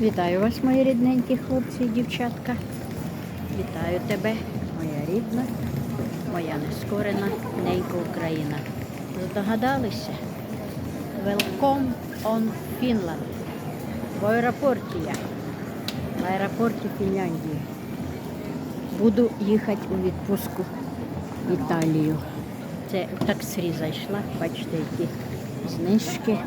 Вітаю вас, мої рідненькі хлопці і дівчатка. Вітаю тебе, моя рідна, моя нескорена ненька Україна. Здогадалися? Welcome on Finland. В аеропорті я. В аеропорті Фінляндії. Буду їхати у відпустку в Італію. Це в таксі зайшла, бачите, які знижки.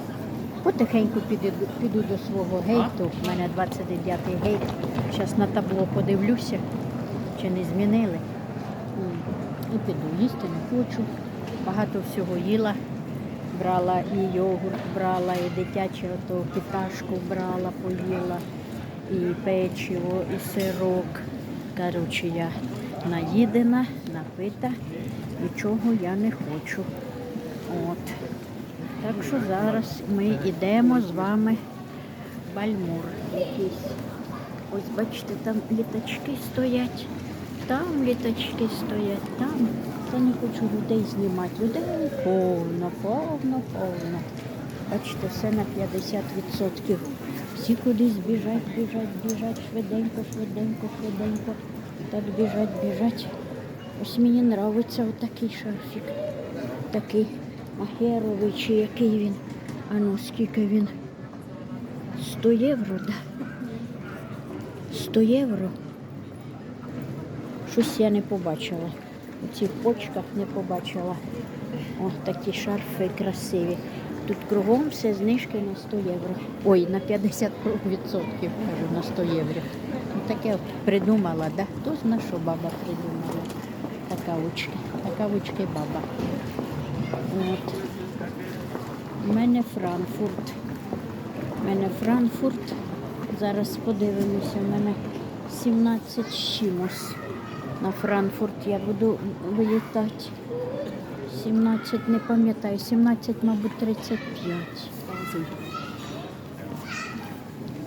Потихеньку піду, піду до свого гейту. У мене 29-й гейт. Зараз на табло подивлюся, чи не змінили. І піду. Їсти не хочу. Багато всього їла. Брала і йогурт, брала, і дитяче ото питашку брала, поїла, і печиво, і сирок. Коротше, я наїдена, напита, нічого я не хочу. От. Так що зараз ми йдемо з вами в Бальмур якийсь. Ось бачите, там літачки стоять, там літачки стоять, там. Я не хочу людей знімати. Людей повно, повно, повно. Бачите, все на 50%. Всі кудись біжать, біжать, біжать, швиденько, швиденько, швиденько. Так біжать, біжать. Ось мені подобається отакий шарфік. Такий махеровий чи який він. А ну скільки він? 100 євро, да? 100 євро. Щось я не побачила. У цих почках не побачила. О, такі шарфи красиві. Тут кругом все знижки на 100 євро. Ой, на 50% кажу, на 100 євро. Ну, таке придумала, да? Хто зна, що баба придумала? Така очки, така очки баба. От. У мене Франкфурт. У мене Франкфурт. Зараз подивимося, у мене 17 з чимось. На Франкфурт я буду вилітати. 17, не пам'ятаю, 17, мабуть, 35.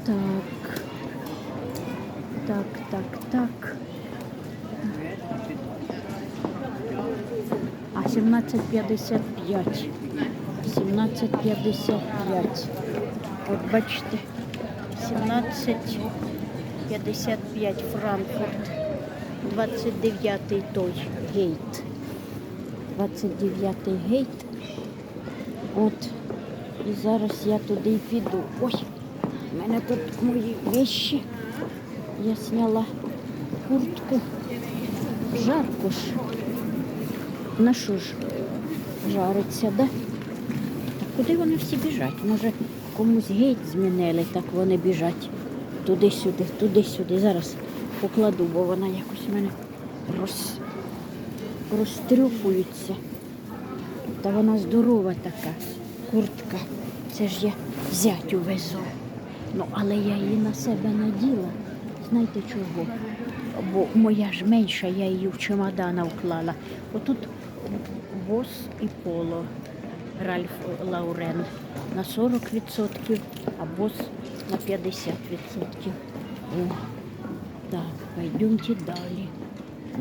Так. Так, так, так. 17,55. 17,55. От бачите, 17,55 Франкфурт. 29-й той гейт. 29-й гейт. От. І зараз я туди і піду. Ой, в мене тут мої вещі. Я сняла куртку. Жарко ж. На що ж жариться, да? Так куди вони всі біжать? Може комусь гейт змінили, так вони біжать туди-сюди, туди-сюди. Зараз покладу, бо вона якось в мене роз... розтрюфується. Та вона здорова така, куртка. Це ж я зятю везу. Ну, але я її на себе наділа. Знаєте чого? Бо моя ж менша, я її в чемодана вклала. Отут бос і поло Ральф Лаурен на 40%, а бос на 50%. О, так, пойдемте далі.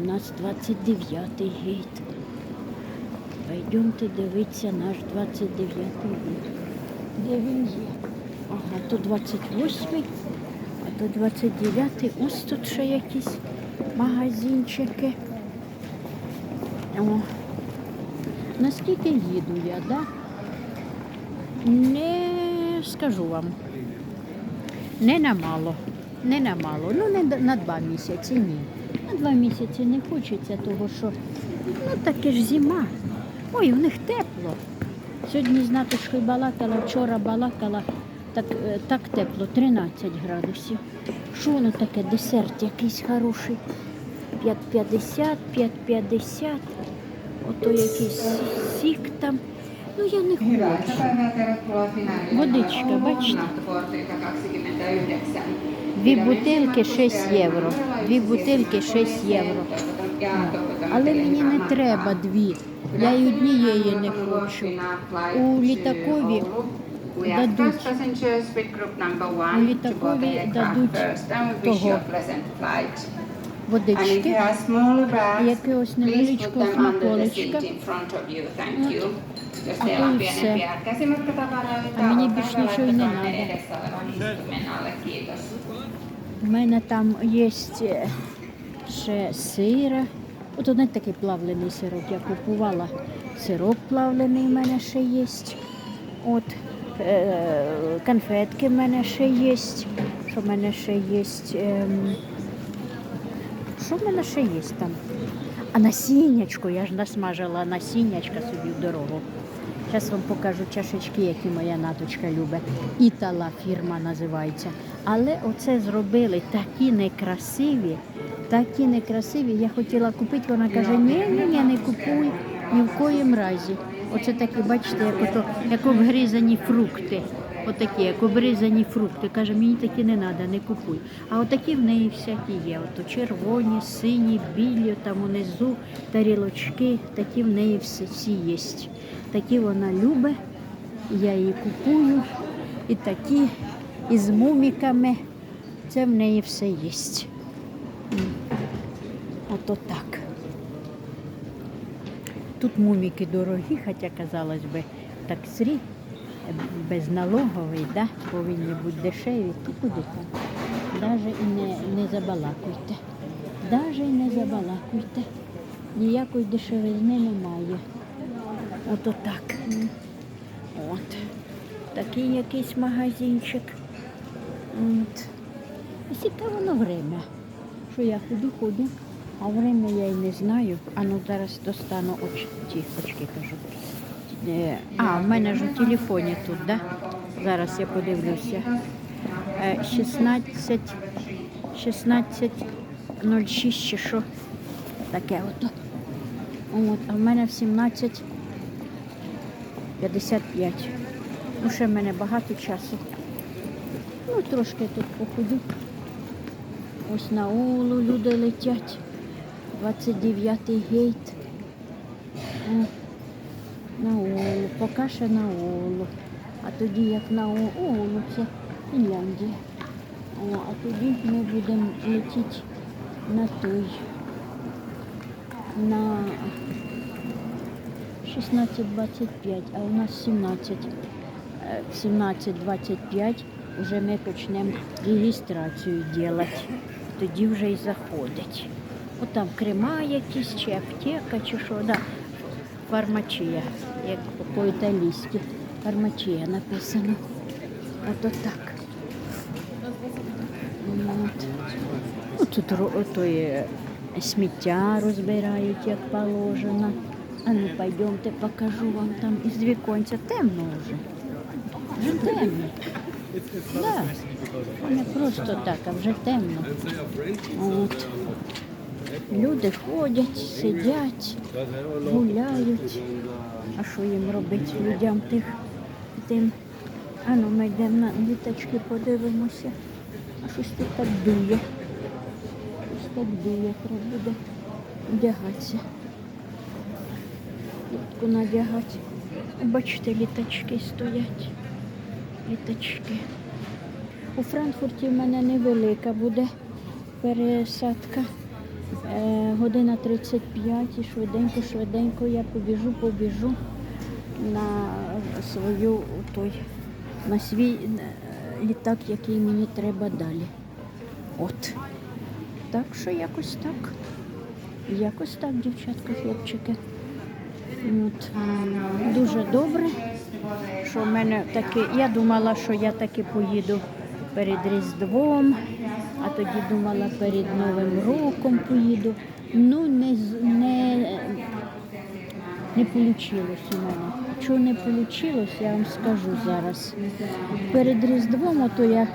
У нас 29-й гейт. Пойдемте дивитися наш 29-й гейт. Де він є? Ага, то 28-й, а то 29-й. Ось тут ще якісь магазинчики. О. Наскільки їду я, да? Не скажу вам. Не на мало. Не на мало. Ну, не на два місяці, ні. На два місяці не хочеться, того що ну таке ж зима. Ой, у них тепло. Сьогодні з Натушкою балакала, вчора балакала, так, е, так тепло, 13 градусів. Що воно таке? Десерт якийсь хороший. 5,50, 5,50. Ото якийсь сік там. Ну я не хочу. Водичка, бачите? Дві бутилки 6 євро. Дві бутилки 6 євро. Але мені не треба дві. Я й однієї не хочу. У літакові дадуть. У літакові дадуть того. Водички, якогось невеличкого смаколичка. Pienempiä käsimatkatavaroita, A meni olkaa bільш hyvä, нічого не. Kiitos. У мене там є е, ще сира. От один такий плавлений сирок. Я купувала. Сирок плавлений в мене ще є. От е, конфетки в мене ще є. Що в мене ще є? Що в мене ще є там? А насіннячко, я ж насмажила насіннячка собі в дорогу. Зараз вам покажу чашечки, які моя наточка любить. Італа фірма називається. Але оце зробили такі некрасиві, такі некрасиві. Я хотіла купити, вона каже, ні, ні, ні, не купуй ні в коїм разі. Оце такі, бачите, як, ото, як обгризані фрукти. Отакі, як обрізані фрукти. Каже, мені такі не треба, не купуй. А отакі в неї всякі є. Ото червоні, сині, білі, там унизу тарілочки, такі в неї всі, є. Такі вона любить, я її купую. І такі, і з муміками. Це в неї все є. Ото так. Тут муміки дорогі, хоча, казалось би, таксрі безналоговий, да? повинні бути дешеві. Ти куди там? Даже і не, не забалакуйте. Даже і не забалакуйте. Ніякої дешевизни немає. Ото так. От. Такий якийсь магазинчик. От. І скільки воно время. Що я ходу, ходу, а время я й не знаю. А ну зараз достану очі, ті кажу. Е, А, в мене ж у телефоні тут, да? Зараз я подивлюся. Е, 16, 16, 06 чи що. Таке ото. От, а в мене в 17, 55. Ну, ще в мене багато часу. Ну, трошки тут походю. Ось на Олу люди летять. 29-й гейт. На Олу, поки ще на Олу. А тоді як на О- Олу, це Фінляндія. О, а тоді ми будемо летіти на той. На 16.25, а у нас 17. Е, 17.25 вже ми почнемо реєстрацію робити. Тоді вже і заходить. От там крема якісь, чи аптека, чи що. Да. Фармачія, як по-італійськи. Фармачія написано. Ото так. От. Ну, тут е, сміття розбирають, як положено. А ну пойдемте, покажу вам там із віконця. Темно вже. Вже темно. Да. Не просто так, а вже темно. От. Люди ходять, сидять, гуляють. А що їм робити людям тих тим? А ну ми йдемо на діточки, подивимося. А щось тут так дує. Щось так дує, треба буде вдягатися. Куртку надягати. Бачите, літачки стоять. Літачки. У Франкфурті в мене невелика буде пересадка. Е, година 35 і швиденько, швиденько я побіжу, побіжу на свою той, на свій е, літак, який мені треба далі. От. Так що якось так. Якось так, дівчатка, хлопчики. От. Дуже добре, що в мене таки. Я думала, що я таки поїду перед Різдвом, а тоді думала перед Новим роком поїду. Ну, не, не, не вийшло у мене. Чого не вийшло, я вам скажу зараз. Перед Різдвом ото я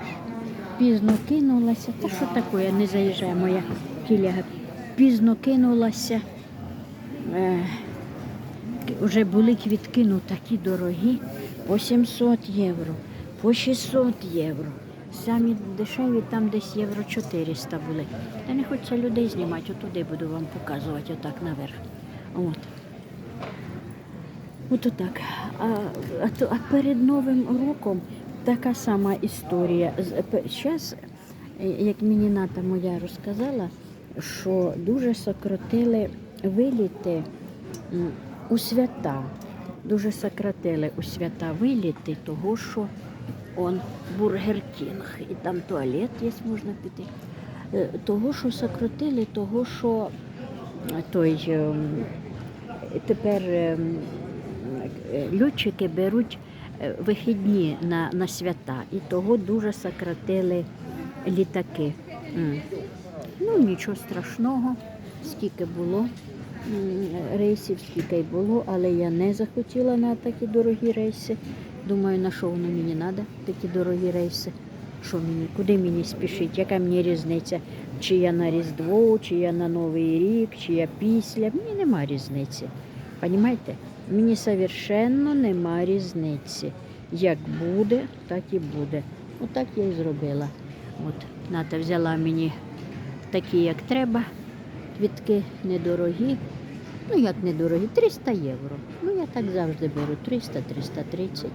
пізно кинулася. Та що таке, не заїжджає моя тіляга. Пізно кинулася. Е, вже були квітки, ну такі дорогі, по 700 євро, по 600 євро. Самі дешеві там десь євро 400 були. Та не хочеться людей знімати, отуди буду вам показувати, отак наверх. От. От отак. А, а, а перед Новим роком така сама історія. Зараз, як мені ната моя розказала, що дуже сократили виліти у свята. дуже сократили у свята виліти, того що он бургер кінг, і там туалет є, можна піти. Е, Того, що сократили, того, що е, той ем, тепер ем, е, льотчики беруть вихідні на, на свята, і того дуже сократили літаки. Ну, нічого страшного, скільки було рейсів, скільки й було, але я не захотіла на такі дорогі рейси. Думаю, на що воно мені треба, такі дорогі рейси. Що мені, куди мені спішить, яка мені різниця? Чи я на Різдво, чи я на Новий рік, чи я після. Мені нема різниці. Понімаєте? Мені совершенно нема різниці. Як буде, так і буде. Отак я і зробила. От Ната взяла мені такі, як треба. Квітки недорогі. Ну, як недорогі, 300 євро. Ну, так завжди беру 300-330.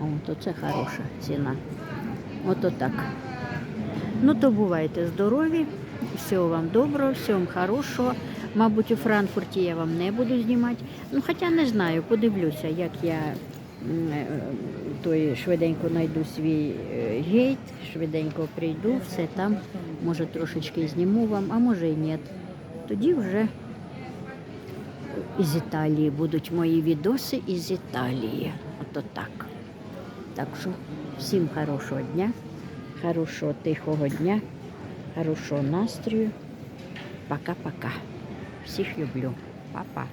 От оце хороша ціна. Ото так. Ну, то бувайте здорові, всього вам доброго, всього вам хорошого. Мабуть, у Франкфурті я вам не буду знімати. Ну, хоча не знаю, подивлюся, як я е, той швиденько знайду свій е, гейт, швиденько прийду, все там, може трошечки зніму вам, а може і ні. Тоді вже із Італії будуть мої відоси із Італії. Ото так. Так що всім хорошого дня, хорошого тихого дня, хорошого настрою. Пока-пока. Всіх люблю. Па-па.